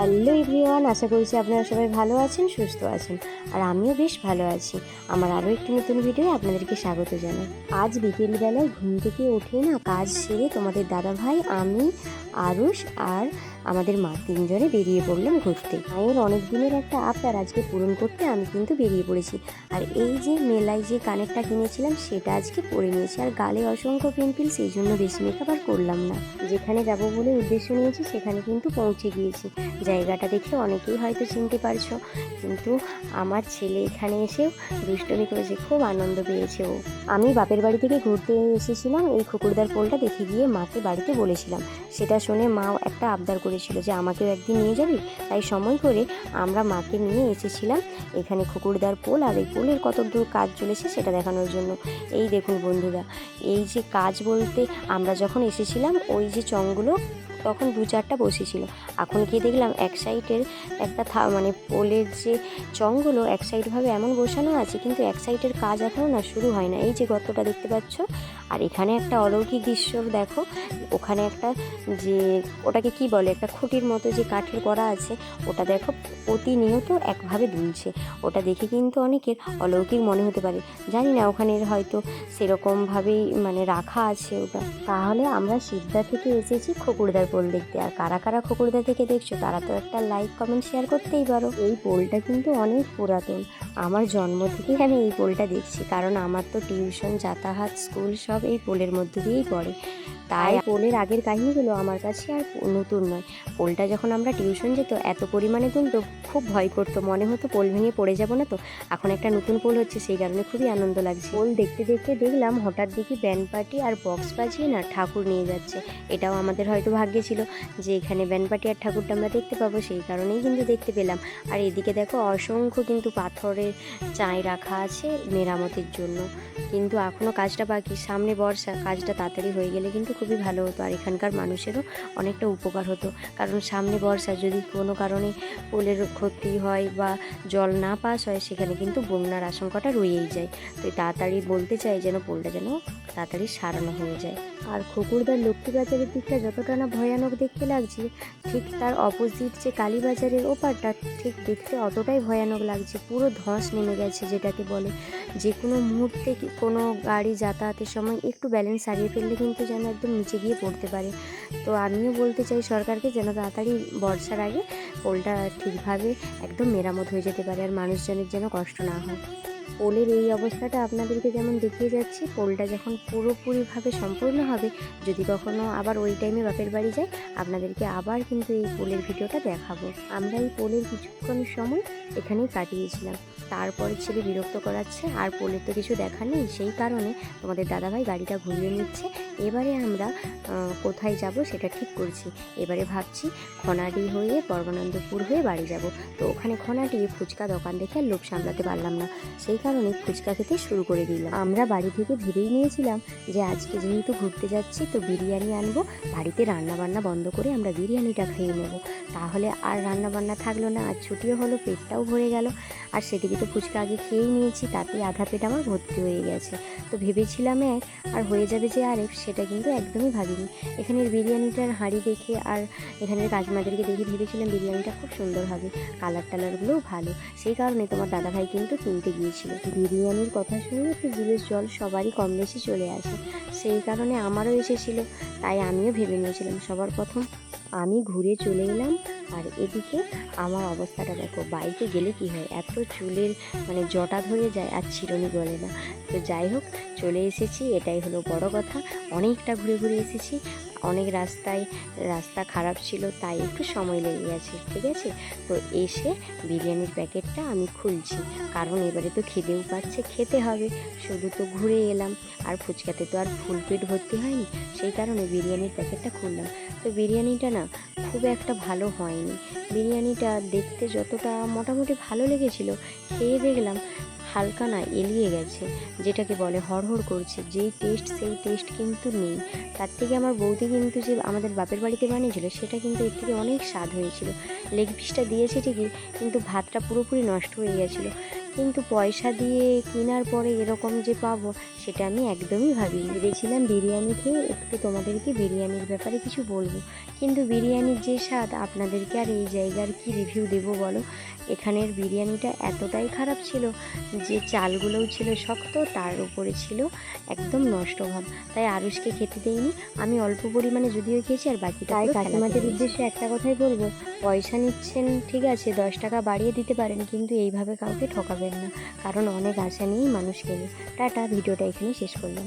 Hello everyone, আশা করছি আপনারা সবাই ভালো আছেন, সুস্থ আছেন, আর আমিও বেশ ভালো আছি। আমার আরও একটি নতুন ভিডিও আপনাদেরকে স্বাগত জানাই। আজ বিকেলবেলায় ঘুম থেকে উঠে না কাজ সেরে তোমাদের দাদা ভাই আমি, আরুষ আর আমাদের মা তিনজনে বেরিয়ে পড়লাম ঘুরতে। মায়ের অনেক দিনের একটা আবদার আজকে পূরণ করতে আমি কিন্তু বেরিয়ে পড়েছি। আর এই যে মেলায় যে কানেরটা কিনেছিলাম, সেটা আজকে পরে নিয়েছি। আর গালে অসংখ্য পিম্পল সেই জন্য বেশি মেকআপ আর করলাম না। যেখানে যাব বলে উদ্দেশ্য নিয়েছি, সেখানে কিন্তু পৌঁছে গিয়েছি। জায়গাটা দেখে অনেকেই হয়তো চিনতে পারছ। কিন্তু আমার ছেলে এখানে এসেও দুষ্টমি করেছে, খুব আনন্দ পেয়েছে ও। আমি বাপের বাড়ি থেকে ঘুরতে এসেছিলাম, এই খুকুরদার পোলটা দেখে গিয়ে মাকে বাড়িতে বলেছিলাম। সেটা শুনে মাও একটা আবদার করেছিল যে আমাকেও একদিন নিয়ে যাবি। তাই সময় করে আমরা মাকে নিয়ে এসেছিলাম এখানে খুকুরদার পোল আর এই পোলের কত দূর কাজ চলেছে সেটা দেখানোর জন্য। এই দেখুন বন্ধুরা, এই যে কাজ বলতে আমরা যখন এসেছিলাম, ওই যে চংগুলো তখন দু চারটা বসেছিল। এখন গিয়ে দেখলাম এক সাইডের একটা থা মানে পোলের যে চংগুলো, এক সাইডভাবে এমন বসানো আছে, কিন্তু এক সাইডের কাজ এখনও না শুরু হয় না। এই যে গর্তটা দেখতে পাচ্ছ, আর এখানে একটা অলৌকিক দৃশ্য দেখো। ওখানে একটা যে, ওটাকে কি বলে, একটা খুঁটির মতো যে কাঠের করা আছে, ওটা দেখো প্রতিনিয়ত একভাবে দুলছে। ওটা দেখে কিন্তু অনেকের অলৌকিক মনে হতে পারে। জানি না ওখানে হয়তো সেরকমভাবেই মানে রাখা আছে ওটা। তাহলে আমরা সিদ্ধা থেকে এসেছি খকুরদার পোল দেখতে। আর কারা কারা খকুরদা থেকে দেখছ, তারা তো একটা লাইক কমেন্ট শেয়ার করতেই পারো। এই পোলটা কিন্তু অনেক পুরাতন। আমার জন্ম থেকেই আমি এই পোলটা দেখছি, কারণ আমার তো টিউশন যাতাহাত স্কুল সব এই পোলের মধ্যে দিয়েই পড়ে। তাই পোলের আগের কাহিনীগুলো আমার কাছে আর নতুন নয়। পোলটা যখন আমরা টিউশন যেত এত পরিমাণে তুলতো খুব ভয় করতো। মনে হতো পোল ভেঙে পড়ে যাব না তো। এখন একটা নতুন পোল হচ্ছে সেই কারণে খুবই আনন্দ লাগছে। পোল দেখতে দেখতে দেখলাম হঠাৎ দেখি ব্যান্ড পার্টি আর বক্স বাজিয়ে না ঠাকুর নিয়ে যাচ্ছে। এটাও আমাদের হয়তো ভাগ্যে ছিল যে এখানে ব্যান্ড পার্টি আর ঠাকুরটা আমরা দেখতে পাবো সেই কারণেই কিন্তু দেখতে পেলাম। আর এদিকে দেখো অসংখ্য কিন্তু পাথরের চাঁই রাখা আছে মেরামতের জন্য। কিন্তু এখনও কাজটা বাকি। সামনে বর্ষা কাজটা তাড়াতাড়ি হয়ে গেলে কিন্তু খুবই ভালো হতো আর এখানকার মানুষেরও অনেকটা উপকার হতো। কারণ সামনে বর্ষা, যদি কোনো কারণে পোলের ক্ষতি হয় বা জল না পাস হয়, সেখানে কিন্তু বন্যার আশঙ্কাটা রয়েই যায়। তো তাড়াতাড়ি বলতে চাই যেন পোলটা যেন তাড়াতাড়ি সারানো হয়ে যায়। আর খুকুরদার লক্ষ্মী বাজারের দিকটা যতটা না ভয়ানক দেখতে লাগছে, ঠিক তার অপোজিট যে কালীবাজারের ওপারটা, ঠিক দেখতে অতটাই ভয়ানক লাগছে। পুরো ধস নেমে গেছে যেটাকে বলে। যে কোনো মুহূর্তে কোনো গাড়ি যাতায়াতের সময় একটু ব্যালেন্স হারিয়ে ফেললে কিন্তু যেন একদম নিচে গিয়ে পড়তে পারে। তো আমিও বলতে চাই সরকারকে যেন তাড়াতাড়ি বর্ষার আগে পোলটা ঠিকভাবে একদম মেরামত হয়ে যেতে পারে আর মানুষজনের যেন কষ্ট না হয়। পোলের এই অবস্থাটা আপনাদেরকে যেমন দেখিয়ে যাচ্ছি, পোলটা যখন পুরোপুরিভাবে সম্পূর্ণ হবে, যদি কখনো আবার ওই টাইমে বাপের বাড়ি যায়, আপনাদেরকে আবার কিন্তু এই পোলের ভিডিওটা দেখাবো। আমরা এই পোলের কিছুক্ষণ সময় এখানেই কাটিয়েছিলাম। তারপরে ছেলে বিরক্ত করাচ্ছে, আর পোলের তো কিছু দেখা নেই, সেই কারণে তোমাদের দাদাভাই গাড়িটা ঘুরিয়ে নিচ্ছে এবারে আমরা কোথায় যাব সেটা ঠিক করছি। এবারে ভাবছি খনাডি হয়ে পরমানন্দপুর হয়ে বাড়ি যাব। তো ওখানে খনাডি ফুচকা দোকান দেখে আর লোভ সামলাতে পারলাম না। সেই কারণে ফুচকা খেতে শুরু করে দিলাম। আমরা বাড়ি থেকে ভেবেই নিয়েছিলাম যে আজকে যেহেতু ঘুরতে যাচ্ছি, তো বিরিয়ানি আনব। বাড়িতে রান্না বান্না বন্ধ করে আমরা বিরিয়ানিটা খেয়ে নেব। তাহলে আর রান্না বান্না থাকল না, আর ছুটিও হলো, পেটটাও ভরে গেল। আর সেদিকে তো ফুচকা আগে খেয়েই নিয়েছি, তাতেই আধা পেট আমার ভর্তি হয়ে গেছে। তো ভেবেছিলাম এক, আর হয়ে যাবে যে আরেক, সেটা কিন্তু একদমই ভাবিনি। এখানের বিরিয়ানিটার হাঁড়ি দেখে আর এখানের কাকিমাদেরকে দেখে ভেবেছিলাম বিরিয়ানিটা খুব সুন্দর হবে, কালার টালারগুলোও ভালো। সেই কারণে তোমার দাদাভাই কিন্তু কিনতে গিয়েছিল। বিরিয়ানির কথা শুনে তো জিভের জল সবারই কম বেশি চলে আসে। সেই কারণে আমারও এসেছিল, তাই আমিও ভেবে নিয়েছিলাম সবার প্রথম আমি ঘুরে চলে এলাম আর এদিকে আমার অবস্থাটা দেখো বাইকে গেলে কি হয়? এত চুলের মানে জটা ধরে যায় আর চিরুনি গলে না। তো যাই হোক, চলে এসেছি, এটাই হলো বড় কথা। অনেকটা ঘুরে ঘুরে এসেছি। অনেক রাস্তায়, রাস্তা খারাপ ছিল, তাই একটু সময় লেগে গেছে, ঠিক আছে? তো এসে বিরিয়ানির প্যাকেটটা আমি খুলছি, কারণ এবারে তো খেতেও পাচ্ছে খেতে হবে। শুধু তো ঘুরে এলাম, আর ফুচকাতে তো আর ফুল পেট ভর্তি হয়নি, সেই কারণে বিরিয়ানির প্যাকেটটা খুললাম। তো বিরিয়ানিটা না খুব একটা ভালো হয়নি। বিরিয়ানিটা দেখতে যতটা মোটামুটি ভালো লেগেছিল, খেয়ে দেখলাম হালকা না এলিয়ে গেছে, যেটাকে বলে হড়হড় করছে। যে টেস্ট সেই টেস্ট কিন্তু নেই। তার থেকে আমার বৌদি কিন্তু যে আমাদের বাপের বাড়িতে বানিয়েছিল, সেটা কিন্তু এর থেকে অনেক স্বাদ হয়েছিল। লেগ পিসটা দিয়েছে ঠিকই, কিন্তু ভাতটা পুরোপুরি নষ্ট হয়ে গেছিল। কিন্তু পয়সা দিয়ে কেনার পরে এরকম যে পাবো সেটা আমি একদমই ভাবিনি। ভেবেছিলাম বিরিয়ানি খেয়ে একটু তোমাদেরকে বিরিয়ানির ব্যাপারে কিছু বলব। কিন্তু বিরিয়ানির যে স্বাদ আপনাদেরকে আর এই জায়গার কি রিভিউ দেবো বলো? এখানের বিরিয়ানিটা এতটাই খারাপ ছিল যে চালগুলোও ছিল শক্ত তার উপরে ছিল একদম নষ্ট ভাব। তাই আরুষকে খেতে দেইনি। আমি অল্প পরিমাণে যদিও খেয়েছি আর বাকিটা তাই কাকিমাদের উদ্দেশ্যে একটা কথাই বলব। পয়সা নিচ্ছেন ঠিক আছে দশ টাকা বাড়িয়ে দিতে পারেন কিন্তু এইভাবে কাউকে ঠকাবেন না। কারণ অনেক আশা নিয়েই মানুষ কেনে টাটা ভিডিওটা এখানে শেষ করলাম।